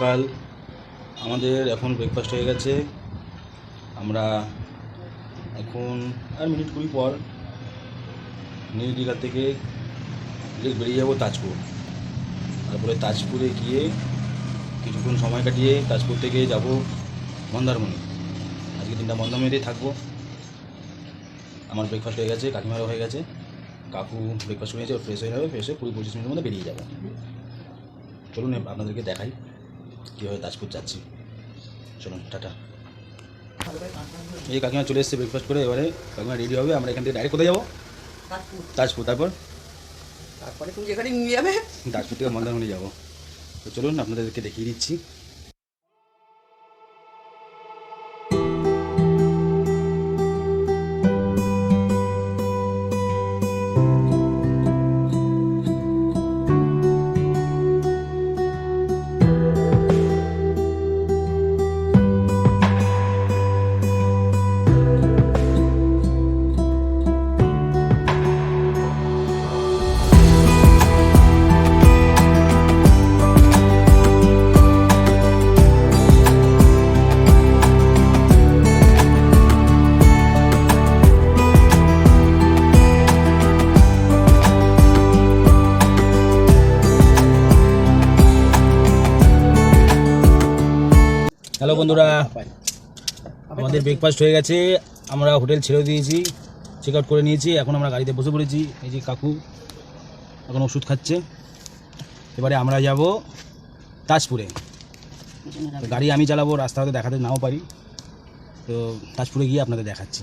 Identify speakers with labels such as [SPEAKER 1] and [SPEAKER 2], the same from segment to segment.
[SPEAKER 1] সকাল আমাদের এখন ব্রেকফাস্ট হয়ে গেছে। আমরা এখন আর মিনিট কুড়ি পর নিউ দীঘা থেকে বেরিয়ে যাব তাজপুর। তারপরে তাজপুরে গিয়ে কিছুক্ষণ সময় কাটিয়ে তাজপুর থেকে যাব মন্দারমণি। আজকে দিনটা মন্দারমণিতেই থাকব। আমার ব্রেকফাস্ট হয়ে গেছে, কাকিমারও হয়ে গেছে। কাকু ব্রেকফাস্ট হয়ে গেছে ফ্রেশ হয়ে যাবে ফ্রেশ হয়ে কুড়ি পঁচিশ মিনিটের মধ্যে বেরিয়ে যাব। চলুন আপনাদেরকে দেখাই। কীভাবে তাজপুর যাচ্ছি? চলুন টাটা। এই কাকিমা চলে এসছে ব্রেকফাস্ট করে এবারে কাকিমা রেডি হবে আমরা এখান থেকে ডাইরেক্ট কোথায় যাব?
[SPEAKER 2] তাজপুর
[SPEAKER 1] তারপর?
[SPEAKER 2] তারপরে তুমি যেখানে নিয়ে যাবে।
[SPEAKER 1] তাজপুর থেকে মন্দারমণি যাব। তো চলুন আপনাদেরকে দেখিয়ে দিচ্ছি। আমাদের ব্রেকফাস্ট হয়ে গেছে। আমরা হোটেল ছেড়ে দিয়েছি চেক আউট করে নিয়েছি এখন আমরা গাড়িতে বসে পড়েছি। এই যে কাকু এখন ওষুধ খাচ্ছে। এবারে আমরা যাব তাজপুরে। গাড়ি আমি চালাবো রাস্তা হয়তো দেখাতে নাও পারি। তো তাজপুরে গিয়ে আপনাদের দেখাচ্ছি।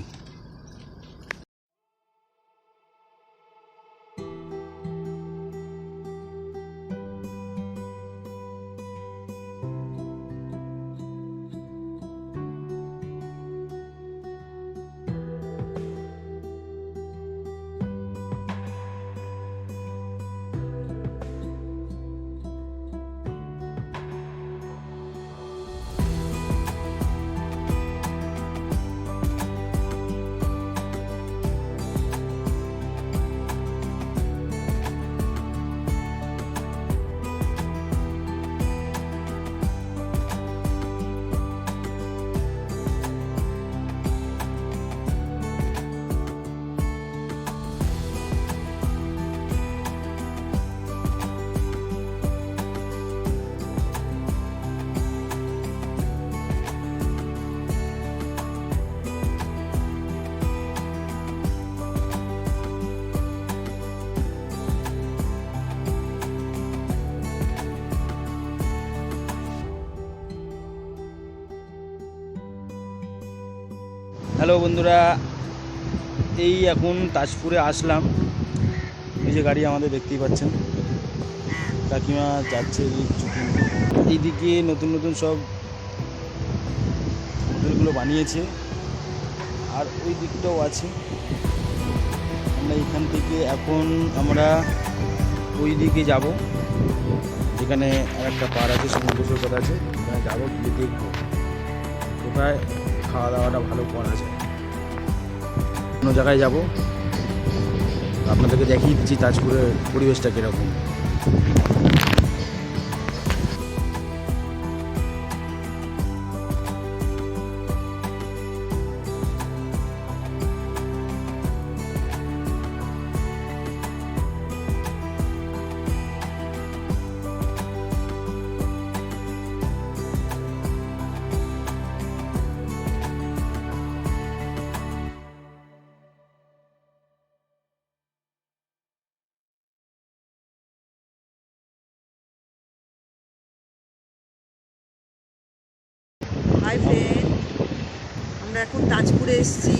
[SPEAKER 1] হ্যালো বন্ধুরা, এই এখন তাজপুরে আসলাম। এই যে গাড়ি আমাদের দেখতেই পাচ্ছেন। কাকিমা যাচ্ছে এইদিকে নতুন নতুন সব হোটেলগুলো বানিয়েছে। আর ওই দিকটাও আছে। আমরা এখান থেকে এখন আমরা ওই দিকে যাব। যেখানে আর একটা পাড় আছে, সমুদ্র সৈকত আছে। যাব দেখব। কোথায়? খাওয়া দাওয়াটা ভালো করা যায়। অন্য জায়গায় যাব আপনাদেরকে দেখিয়ে দিচ্ছি তাজপুরের পরিবেশটা কীরকম।
[SPEAKER 2] হাই ফ্রেন্ড আমরা এখন তাজপুরে এসেছি।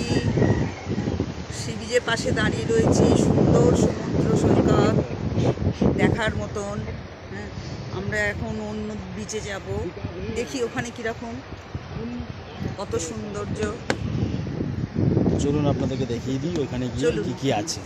[SPEAKER 2] সি বিচের পাশে দাঁড়িয়ে রয়েছি। সুন্দর সমুদ্র সৈকত দেখার মতন। হ্যাঁ আমরা এখন অন্য বিচে যাব। দেখি ওখানে কীরকম। কত সৌন্দর্য।
[SPEAKER 1] চলুন আপনাদেরকে দেখিয়ে দিই ওইখানে গিয়ে। কী কী আছে।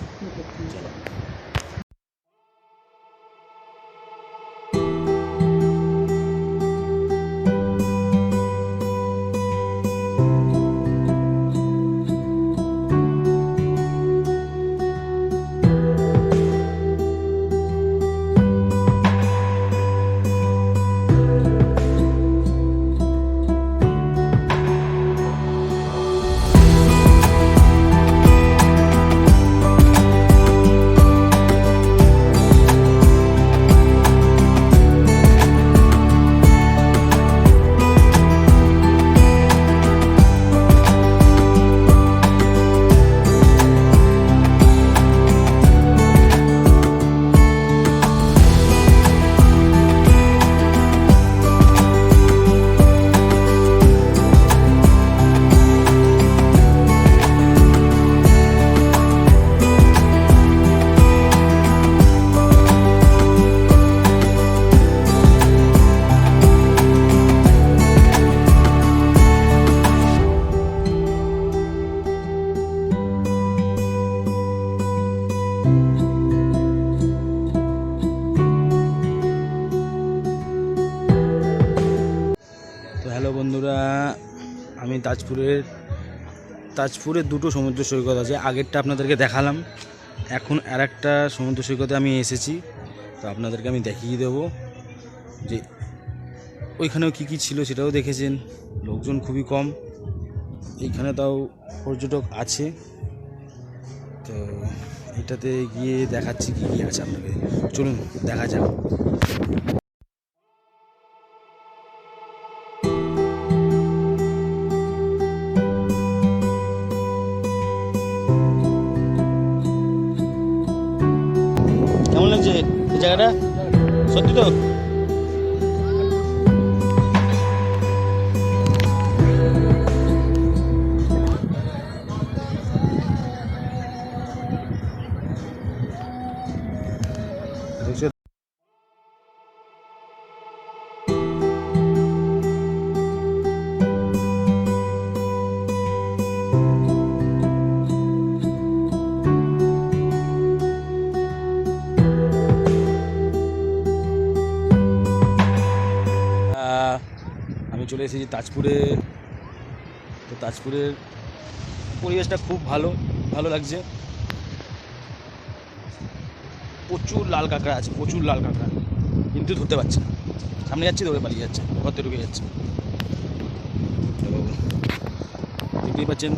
[SPEAKER 1] তাজপুরের তাজপুরের দুটো সমুদ্র সৈকত আছে। আগেরটা আপনাদেরকে দেখালাম। এখন আর একটা সমুদ্র সৈকতে আমি এসেছি। তো আপনাদেরকে আমি দেখিয়ে দেবো যে ওইখানেও কী কী ছিল সেটাও দেখেছেন। লোকজন খুবই কম। এইখানে তাও পর্যটক আছে। তো এটাতে গিয়ে দেখাচ্ছি কী কী আছে আপনাকে। চলুন, দেখা যাক। জায়গাটা? সত্যি তো? চলে এসেছি তাজপুরে। তো তাজপুরের পরিবেশটা খুব ভালো ভালো লাগছে। প্রচুর লাল কাঁকড়া আছে, প্রচুর লাল কাঁকড়া। কিন্তু ধরতে পারছে না। সামনে যাচ্ছি ধরে পালিয়ে যাচ্ছে ঘরতে ঢুকে যাচ্ছে। দেখতেই পাচ্ছেন,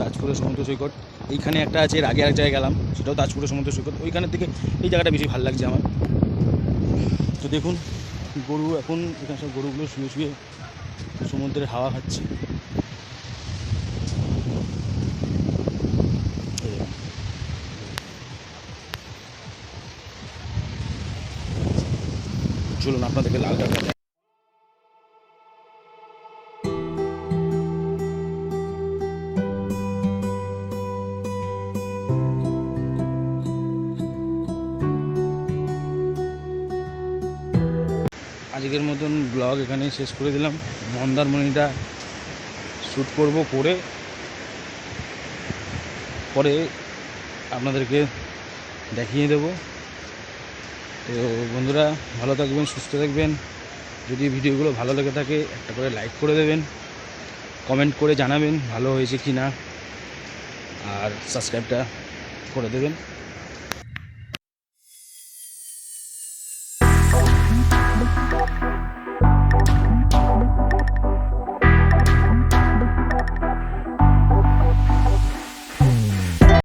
[SPEAKER 1] তাজপুরের সমুদ্র সৈকত। এইখানে একটা আছে, এর আগে এক জায়গায় গেলাম, সেটাও তাজপুরের সমুদ্র সৈকত। ওইখানের থেকে এই জায়গাটা বেশি ভালো লাগছে আমার। তো দেখুন, গরু এখন এখানে সব গরুগুলো শুয়ে শুয়ে সমুদ্রের হাওয়া খাচ্ছি। চলুন আপনাদেরকে লাল ব্লগ এখানে শেষ করে দিলাম। মন্দারমণিটা শ্যুট করব করে। পরে আপনাদেরকে দেখিয়ে দেব। তো বন্ধুরা, ভালো থাকবেন, সুস্থ থাকবেন। যদি ভিডিওগুলো ভালো লেগে থাকে, একটা করে লাইক করে দেবেন। কমেন্ট করে জানাবেন ভালো হয়েছে কি না আর সাবস্ক্রাইবটা করে দেবেন।